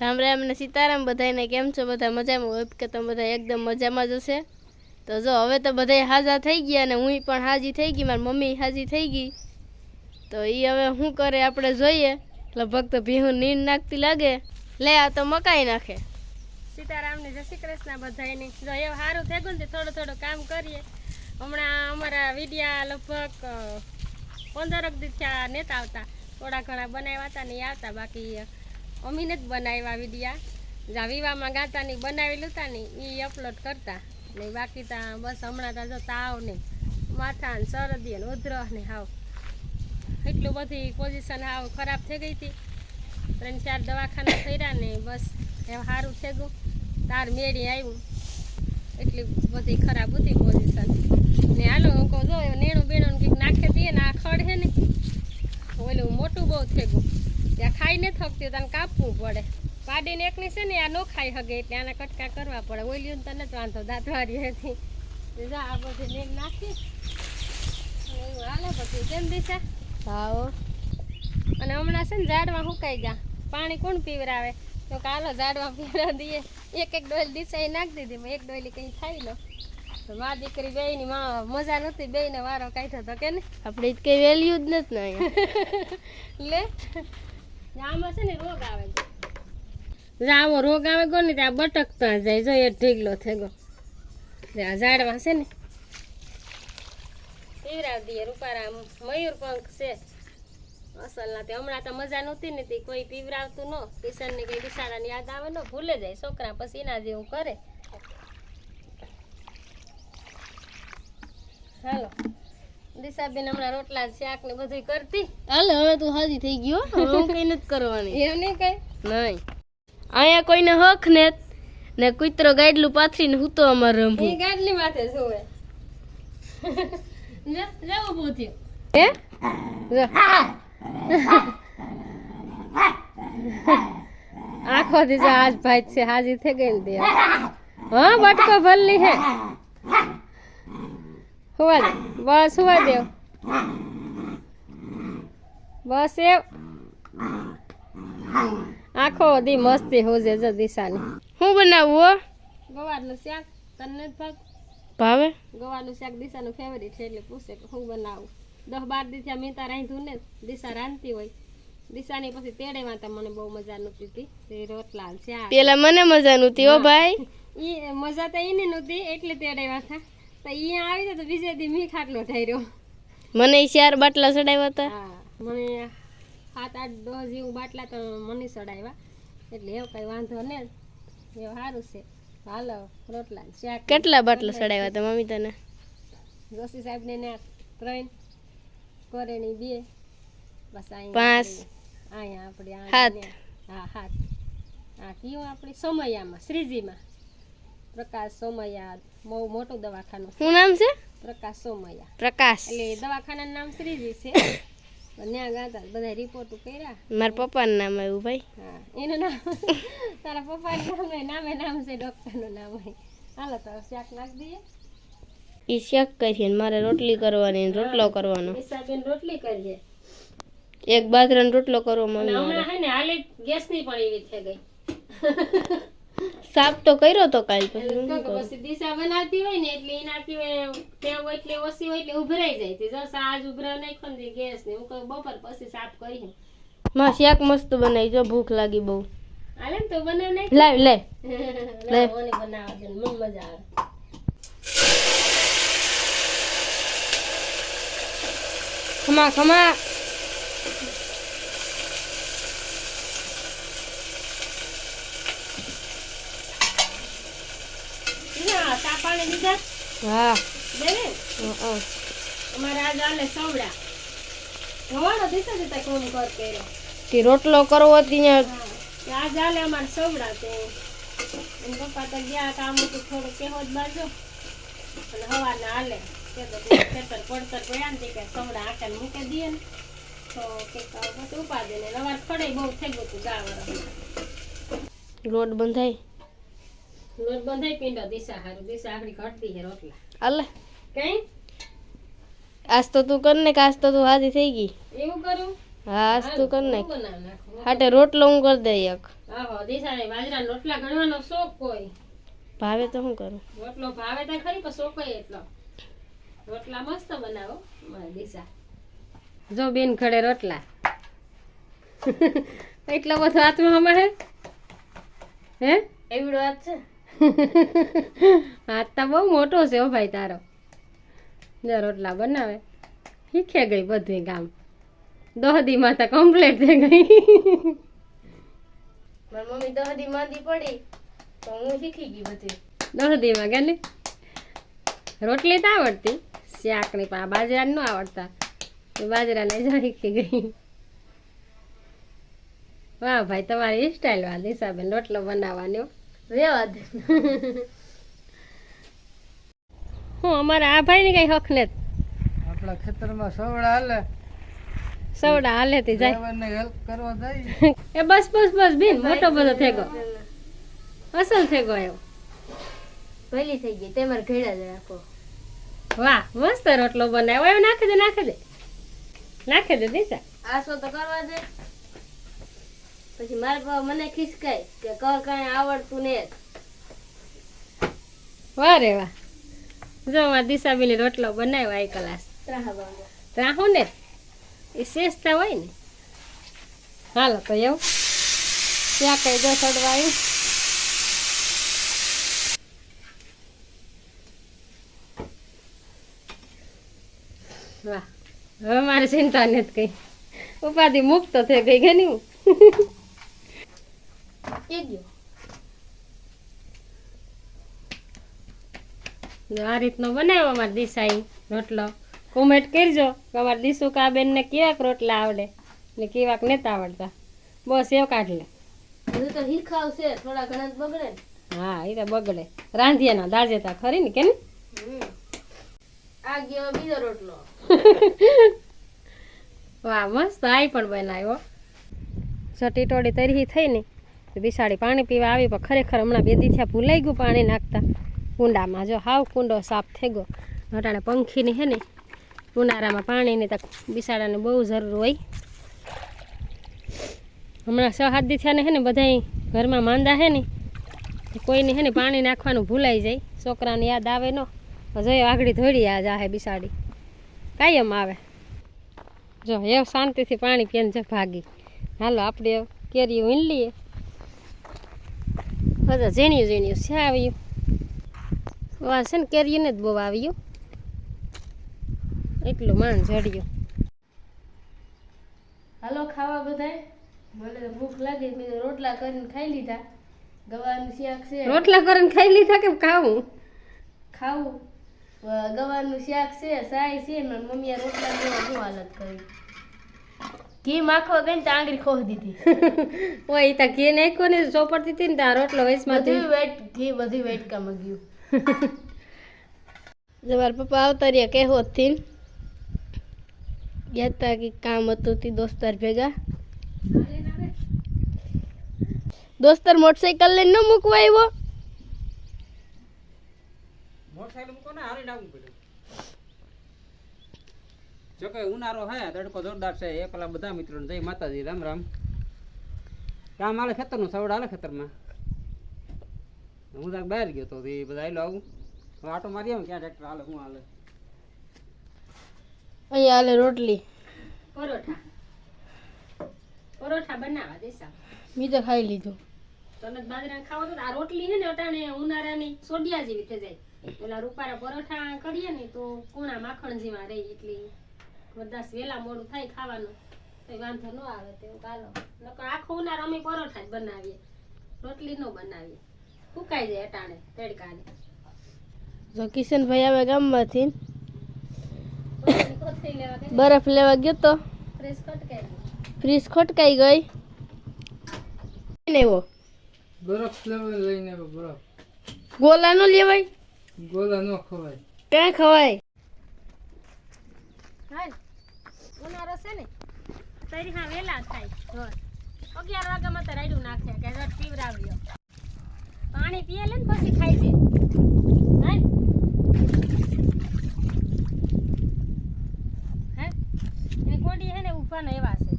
રામ રામ ને સીતારામ બધાને કેમ છો? બધા મજામાં? હોય કે તમે બધા એકદમ મજામાં જ હશે? તો જો, હવે તો બધા હાજા થઈ ગયા અને હું પણ હાજી થઈ ગઈ, મારી મમ્મી હાજી થઈ ગઈ. તો એ હવે શું કરે આપણે જોઈએ. લગભગ તો ભીહું નીંદ નાખતી લાગે. લે, આ તો મકાઈ નાખે. સીતારામને જય શ્રી કૃષ્ણ બધાને જો એવું સારું થઈ ગયું ને થોડું થોડું કામ કરીએ. હમણાં અમારા વિડિયા લગભગ પંદરક દિવસ નેતા આવતા. થોડા ઘણા બનાવ્યા હતા ને એ આવતા બાકી અમીને જ બનાવ્યા વિડિયા જ્યાં વિવાહમાં ગાતા ને બનાવેલું હતા ને એ અપલોડ કરતા. ને બાકી તા બસ હમણાં તા જો તાવ ને માથા ને શરદી ને ઉધરસ ને હાવ. એટલું બધી પોઝિશન હાવ ખરાબ થઈ ગઈ હતી. ત્રણ ચાર દવાખાના કર્યા ને બસ એ સારું થઈ ગયું. તાર મેળી આવ્યું એટલી બધી ખરાબ હતી પોઝિશન ને હાલો હું કહું, જો નેણું બેણું કંઈક નાખી દઈએ ને આ ખડ છે ને, ઓલું મોટું બહુ થઈ ગયું. ત્યાં ખાઈ ને થકતી તને કાપવું પડે. પાડીને એકની છે ને આ નો ખાઈ હગે એટલે આના કટકા કરવા પડે. ઓલ્યું તને જ વાંધો દાંતવારી હતી. જા આ બધી નેગ નાખી. હાલે પછી કેમ દિશા? હાઓ અને હમણાં છે ને ઝાડમાં સુકાઈ ગયા. પાણી કોણ પીવરાવે? તો કાલો ઝાડવા ઝાડમાં પીવરાવી દઈએ. એક એક ડોલ દિશા નાખી દીધી મેં એક ડોલી કંઈ થાય લો તો મા દીકરી બે ની માં મજા નહોતી બે ને વારો કાઢ્યો તો કે ને. આપણે કઈ વેલ્યુ જ નથી ને લે. આમાં છે ને રોગ આવે છે. આવો રોગ આવે ગયો ને ત્યાં બટકતા જાય. જો એ ઢીગલો થઈ ગયો. આ ઝાડમાં છે ને. પીવરાવી દઈએ રૂપારા મયુરપંખ છે. અસલ ના તે હમણાં તો મજા નહોતી ને તે કોઈ પીવરાવતું ન. કિશન ને કઈ બિસાડાની યાદ આવે ન. ભૂલે જાય છોકરા પછી એના જેવું કરે. હાલો. દિશાબેન હમણાં રોટલા શાક ને બધું કરતી. હાલ હવે તું હાજી થઈ ગયો હું. કઈ નથી કરવાની. એમ નહીં કઈ? નહીં. અહીંયા કોઈને હક ને ને કૂતરો ગાડલું પાથરીને હું તો અમાર રમવું એ ગાડલી માથે જોવે ઊભું થયું. હે? આખો દીજો આજ ભાઈ છે હાજી થઈ ગઈ ને દે હા બટકો ભરલી હે. હુવા દે. બસ સુવા દેવ બસ એવ આખો દી મસ્તી હોજે જો દિશાની. શું બનાવવું હો? ગવારનું શાક તને ભાગ ભાવે? ગવારનું શાક દિશાનું ફેવરિટ છે એટલે પૂછે કે હું બનાવું? દસ બાર દી ત્યાં મીતા રાંધું ને દિશા રાંધતી હોય. દિશાની પછી તેડેમાં તો મને બહુ મજા નહોતી હતી. તે રોટલા પેલા મને મજા નહોતી હો ભાઈ. ઈ મજા તો એને નહોતી એટલે તેડેવા હતા તો અહીંયા આવી તો બીજે દી મી ખાટલો ઠાર્યો મને ચાર બાટલા ચડાવ્યા હતા. હા મને સાત આઠ દસ જેવું બાટલા તો મને ચડાવ્યા. એટલે એવું કઈ વાંધો ને. એવું સારું છે. હાલો રોટલા શાક. કેટલા બાટલા ચડાવ્યા હતા મમ્મી તને? જોશી સાહેબ ને ત્રણ કોરેણી બે. બસ પાંચ. અહીંયા આપણે હા હાથ હા કયું આપણે સમયામાં શ્રીજીમાં. પ્રકાશ સોમયા બહુ મોટું દવાખાનું શું નામ છે? પ્રકાશ સોમયા. પ્રકાશ. એટલે દવાખાનાનું નામ શ્રીજી છે. ત્યાં ગાતા બધા રિપોર્ટ કર્યા. મારા પપ્પાનું નામ આવ્યું ભાઈ. હા એનું નામ તારા પપ્પાનું નામ નામે નામ છે ડૉક્ટરનું નામ હોય. હાલો તો શાક નાખી દઈએ. ઈ શેક કરીએ મારે રોટલી કરવાની રોટલો કરવાનો. ઈસાબેન રોટલી કરીએ. એક બાજરાનો રોટલો કરવો મને હમણાં હે ને હાલે ગેસની પણ એવી થઈ ગઈ. સાફ તો કર્યો તો કાલ પછી પછી દિશા બનાવતી હોય ને એટલે એનાથી ટેવ એટલે ઓછી હોય એટલે ઉભરાઈ જાય. છે જો આજ ઉભરા નાખ્યો ને ગેસ ને હું કહું બપોર પછી સાફ કરી માં શાક મસ્ત બનાવી જો ભૂખ લાગી બહુ. હાલે તો બનાવ નાખ લાવ લે. લે. બનાવવા દે મને મજા આવે. ખમા ખમા ના ચા પાણી દીધા હા. બેને? અમારે આજ આલે સવડા. ગવાડો દીધા દીધા કોમ કર કર્યો. તે રોટલો કરવો ત્યાં આજ આલે અમારે સવડા તે. એમ પપ્પા તો ગયા કામ હતું થોડું કેહો જ બાજો. અને હવાના આલે. કે તો ખેતર પડતર પડ્યા ને કે સવડા આટાને મૂકી દઈએ ને. તો કે પછી ઉપાદે ને રવા ખડે બહુ થઈ ગયું હતું ગાવર લોટ બંધાય. લોટ બંધાઈ પિંડો દિશા હારું દિશા આગળ ઘટતી હે રોટલા અલે કઈ આજ તો તું કર ને કે આજ તો તું હાજી થઈ ગઈ એવું કરું હા આજ તું કર નાખ હું બનાવી નાખું હાટે રોટલો હું કરી દઈ એક આહો દિશાને બાજરાના રોટલા ગણવાનો શોખ કોઈ ભાવે તો શું કરું રોટલો ભાવે તો ખરી પણ શોખ એટલો. રોટલા મસ્ત બનાવો મારી દિશા. જો બેન ખડે રોટલા. એટલો બધો હાથમાં હમણાં હે? હે એવડો વાત છે? હાથ તો બહુ મોટો છે હો ભાઈ તારો. જો રોટલા બનાવે. શીખે ગઈ બધું કામ દોહદીમાં તો કમ્પ્લીટ થઈ ગઈ. મારી મમ્મી દહદી માંદી પડી તો હું શીખી ગઈ બધી. દોહદીમાં ને? રોટલી તો આવડતી. શાકની પણ બાજરા ન આવડતા. બાજરા બાજરાને જ શીખી ગઈ. વાહ ભાઈ તમારી સ્ટાઇલ વાળ હિસાબે રોટલો બનાવવાનો રેવા દે હું અમારા આ ભાઈ ને કઈ હક ને આપણા ખેતરમાં સવડા હાલે. સવડા હાલે તે જાય. ડ્રાઈવરને હેલ્પ કરવા જાય. એ બસ બસ બસ બેન મોટો બધો થઈ ગયો અસલ થઈ ગયો એવો. ભલી થઈ ગઈ તેમાર ઘેડા જ રાખો. વાહ મસ્ત રોટલો બનાવ્યો. એવો નાખી દે નાખી દે. નાખી દે દિશા આસો તો કરવા દે? પછી મારા પપ્પા મને ખિસકાય કે કર કઈ આવડતું ને વાહ રે વાહ. જો મારા દિશાબેની રોટલો બનાવ્યો આ કલાસ ત્રાહા ને? એ શેષતા હોય ને. હાલો તો એવું. ત્યાં કઈ દો સડવાયું વાહ. હવે મારે ચિંતા નથી કઈ. ઉપાધિ મુક્ત થઈ ગઈ હું જો આ રીતનો બનાવ્યો અમારે દિશાઈ રોટલો. કોમેન્ટ કરજો કે દીસુ કાબેન બેનને કેવાક રોટલા આવડે ને કેવાક નતા આવડતા. બસ એવું કાઢ લે તો હિરખાવ છે થોડા ઘણા બગડે હા એ તો બગડે. રાંધિયાના દાજેતા ખરી ને કેમ. આ ગયો બીજો રોટલો. વાહ મસ્ત આઈ પણ બનાવ્યો. સટી ટોડી તરી થઈ ને. બિસાડી પાણી પીવા આવી, પણ ખરેખર હમણાં બે દીથિયા ભૂલાઈ ગયું પાણી નાખતા. કુંડામાં જો હાવ કુંડો સાફ થઈ ગયો. અટાણે પંખીની હે ને, ઉનાળામાં પાણીની તો બિસાડાને બહુ જરૂર હોય. હમણાં છ સાત દીથિયાને હે ને, બધાય ઘરમાં માંદા હે ને કોઈને હે ને પાણી નાખવાનું ભૂલાઈ જાય. છોકરાને યાદ આવે ન જોઈએ આગળી ધોળી આ જાહે બિસાડી કાયમ આવે. જો એ શાંતિથી પાણી પીને જ ભાગી. હાલો, આપણે કેરી વીણ લઈએ. બધા ઝીણ્યું ઝીણ્યું છે આવ્યું વા છે ને કેરીને જ બહુ આવ્યું એટલું માન જડ્યું. હાલો ખાવા બધાય? મને તો ભૂખ લાગી મેં રોટલા કરીને ખાઈ લીધા. ગવાનું શાક છે. રોટલા કરીને ખાઈ લીધા કે ખાવું? ખાવું. ગવાનું શાક છે સાય છે મારી મમ્મીએ રોટલા જેવા શું હાલત કરી? ઘી માખવા ગઈ ને તો આંગળી ખોઈ દીધી. ઓય તા ઘી નાખ્યો ને ચોપડતી હતી ને ત્યાં રોટલો વેચમાંથી બધું વેટ ઘી બધી વેટકામાં ગયું જવાર પપ્પા આવતા રહ્યા કેહો થી. ગયા તા કે કામ હતું તી દોસ્તાર ભેગા. દોસ્તાર મોટરસાઇકલ લઈને ન મૂકવા આવ્યો? મોટરસાઇકલ મૂકો ને હારી આવવું પડ્યું જો કે ઉનાળો હે તડકો જોરદાર છે. એ પેલા બધા મિત્રોને જય માતાજી રામ રામ. કામ હાલે ખેતરનું સવડ હાલે ખેતરમાં? હું તાર બહાર ગયો તો એ બધા આવેલો આવું. હવે આટો મારી આવું ક્યાં ટ્રેક્ટર હાલે હું હાલે? અહીંયા હાલે રોટલી. પરોઠા. પરોઠા બનાવવા દેસા મેં તો ખાઈ લીધું. તને બાજરા ખાવા તો આ રોટલી છે ને અટાણે ઉનાળાની સોડિયા જેવી થઈ જાય. પેલા રૂપારા પરોઠા કરીએ ને તો કુણા માખણ જેવા રહી એટલી કદાચ વેલા મોડું થાય ખાવાનું તો વાંધો ન આવે તેવું ચાલો નકર આખો ઉનાળો અમે પરોઠા જ બનાવીએ રોટલી ન બનાવીએ. ફૂકાઈ જાય અટાણે તડકાને. જો કિશનભાઈ આવે ગામમાંથી લેવા બરફ લેવા ગયો તો? ફ્રેશ ખટકાઈ ગઈ ફ્રીજ ખટકાઈ ગઈ? ને એવો બરફ લેવા લઈને બરફ. ગોલા નો લેવાય? ગોલા નો ખવાય. ક્યાં ખવાય? હાલ. છે ને? તરી હા વેલા થાય. ઢોર અગિયાર વાગ્યામાં તો રાયડું નાખે કે રસ પીવરાવ્યો. પાણી પીએ લે ને પછી ખાઈ દે કોડી હે? ને ઊભા ને એવા છે.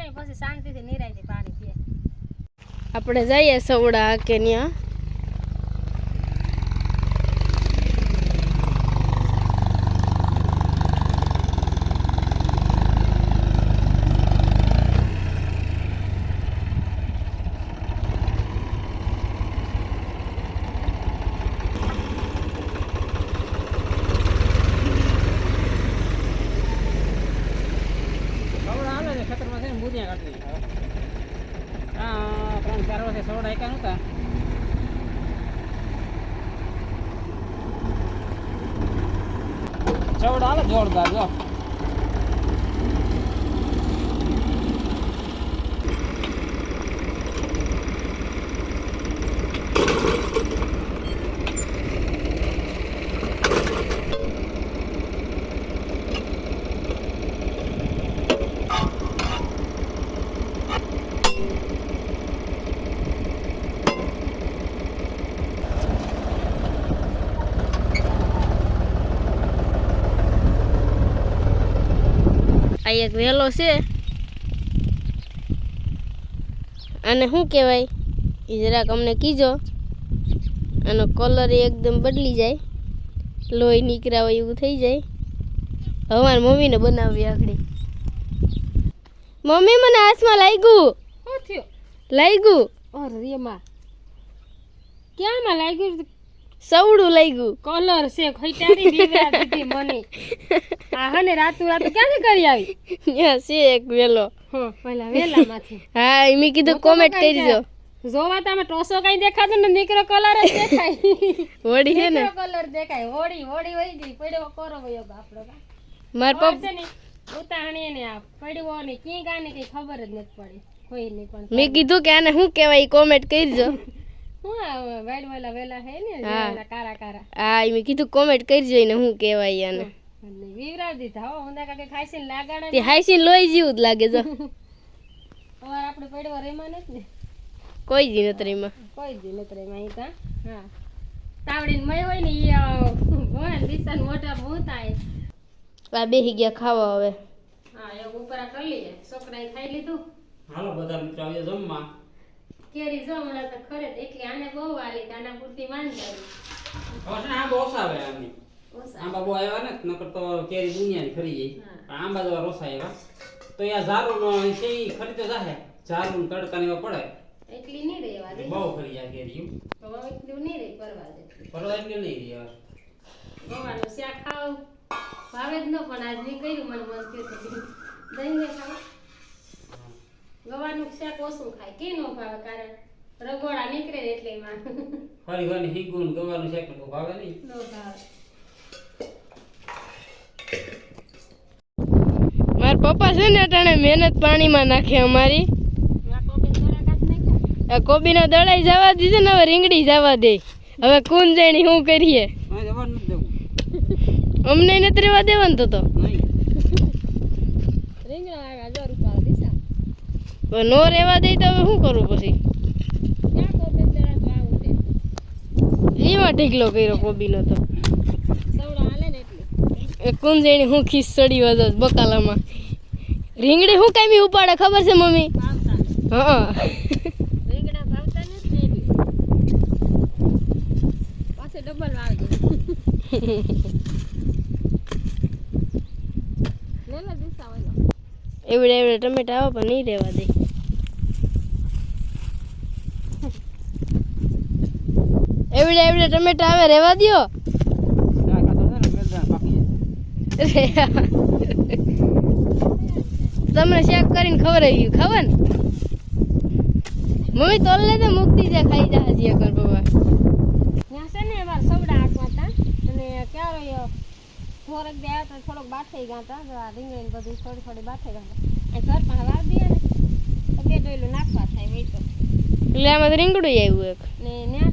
ને પછી શાંતિથી નિરાયથી પાણી પીએ. આપણે જઈએ સવડા કે ત્યાં સવડા હાલે છે ખેતરમાં છે ને બુરિયા કાઢી હવે આ ત્રણ ચાર વર્ષે સવડા એકા નહોતા સવડા હાલે આ એક વહેલો છે. અને શું કહેવાય? એ જરાક અમને કીજો. આનો કલર એકદમ બદલી જાય. લોહી નીકળ્યા હોય એવું થઈ જાય. હવે મારી મમ્મીને બનાવી આખડી મમ્મી મને હાથમાં લાગ્યું. શું થયું? લાગ્યું. અરે માં ક્યાંમાં લાગ્યું? સવડું ગયું કલર છે ખૈટાડી બીવરા દીધી મને. આ હને રાતું રાત ક્યાંથી કરી આવી? યા છે એક વેલો. હં વેલામાંથી. હા મેં કીધું કોમેન્ટ કરજો. જોવા તમે ટોસો કઈ દેખાતો ને નીકળો કલર જ દેખાય. હોડી હે ને. કલર દેખાય. હોડી હોડી વહી ગઈ. પડ્યો કોરો વયો બાપડો માર ને ઉતાણી ને આ પડ્યો ને કી ગાને કઈ ખબર જ નથી પડી. કોઈ નહીં પણ મેં કીધું કે આને શું કહેવાય કોમેન્ટ કરજો. હું આ વેલા હે ને હા. કારા કારા. હા મેં કીધું કોમેન્ટ કરજો એને શું કહેવાય આને. અને વિવરાવ દીધા હો ઊંધા કાકે ખાઈશે ને તે હાઈસીન લોહી જેવું જ લાગે જો. હવે આપણે પડ્યો રેમાં નથી ને? કોઈ જી એમાં કોઈ જી નથી રેમાં અહીં તા. હા. તાવડીને મય હોય ને ઈ હોય દિશાન મોટા આ બેસી ગયા ખાવા હવે. હા એ ઉપરા કરી લઈએ. છોકરાએ ખાઈ લીધું. હાલો બધા મિત્રો આવીએ જમવા. કેરી જો હમણાં તો ખરે એટલે આને બહુ વાલી આના પૂરતી માંડાવી હવે છે ને આંબા ઓછા આવે આમની આંબા બહુ આવ્યા ને નકર તો કેરી દુનિયાની ખરી જાય પણ આંબા જવા રોસા આવ્યા. તો યા ઝારું છે ઈ ખરી તો જાહે. ઝારું તડકા ને પડે. એટલી નહીં રહેવા દે. બહુ ખરી આ કેરી તો એટલું નહીં રહી પરવા દે. પરવા એટલું નહીં રહી યાર ગવાનું શાક ખાવ. ભાવે જ ન પણ આજ નહીં કર્યું મને મન થયું દહીં ને ખાવ. ગવાનું શાક ઓછું ખાય. કે ન ભાવે? કારણ રગોડા નીકળે એટલે એમાં. હરી હરી હિંગું ગવાનું શાક તો ભાવે નહીં. નો ભાવે. મારા પપ્પા છે ને અટાણે મહેનત પાણીમાં નાખે અમારી. કોબીનો દળાઈ જવા દીધે ને હવે રીંગડી જવા દે. હવે કુન જાણી શું કરીએ? હા નથી દેવું. અમને નથી રહેવા દેવાનું તો તો નહીં રીંગણા આવ્યા જો રૂપાળ દિશા હવે નો રહેવા દે તો હવે શું કરવું પછી? એમાં ઢીકલો કર્યો કોબીનો તો. કોણ હું ખીસ ચડી વધો બકાલામાં. રીંગણી હું કાંઈ ઉપાડે ખબર છે મમ્મી? હા. ડબલ એવડે એવડે ટમેટા આવે પણ નહીં રહેવા દે. એવડે એવડે ટમેટા આવે તો પાકી જાય તમને શેક કરીને ખબર આવી ગયું ખબર ને? મમ્મી તોલ લે તો મૂકતી જાય ખાઈ જા હજી અગર બાબા. ત્યાં છે ને એવા સવડા હતા અને ક્યારે થોડોક દે તો થોડોક બાથાઈ ગયા હતા તો રીંગણી બધું થોડી થોડી બાથાઈ ગયા હતા. ઘર પણ વાર દે ને તો બે ડોયલું નાખવા થાય વઈ એટલે આમાં તો રીંગણું આવ્યું એક. ને ત્યાં